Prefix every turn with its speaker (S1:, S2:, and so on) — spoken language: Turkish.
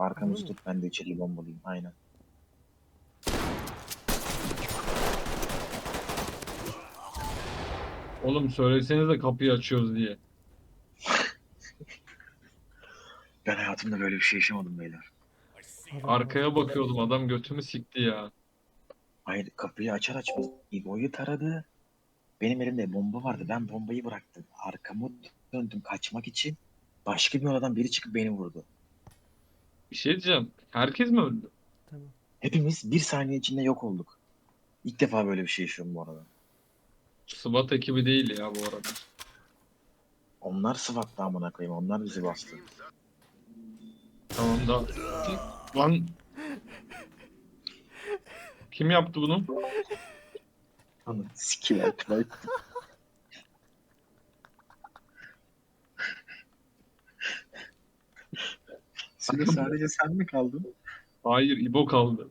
S1: Arkamızı tut ben de içeriye bombalayayım. Aynen.
S2: Oğlum söyleseniz de kapıyı açıyoruz diye.
S1: Ben hayatımda böyle bir şey yaşamadım beyler.
S2: Arkaya bakıyordum adam götümü sikti ya.
S1: Hayır kapıyı açar açmaz İbo'yu taradı. Benim elimde bomba vardı. Ben bombayı bıraktım. Arkamı döndüm kaçmak için. Başka bir odadan biri çıkıp beni vurdu.
S2: Bir şey diyeceğim. Herkes mi öldü?
S3: Tamam.
S1: Hepimiz bir saniye içinde yok olduk. İlk defa böyle bir şey yaşıyorum bu arada.
S2: SWAT ekibi değil ya bu arada.
S1: Onlar SWAT'ta amına koyayım. Onlar bizi bastı.
S2: Tamam da. Lan. Kim yaptı bunu?
S1: Anladın. Sikiler. Sadece sen mi kaldın?
S2: Hayır İbo kaldı.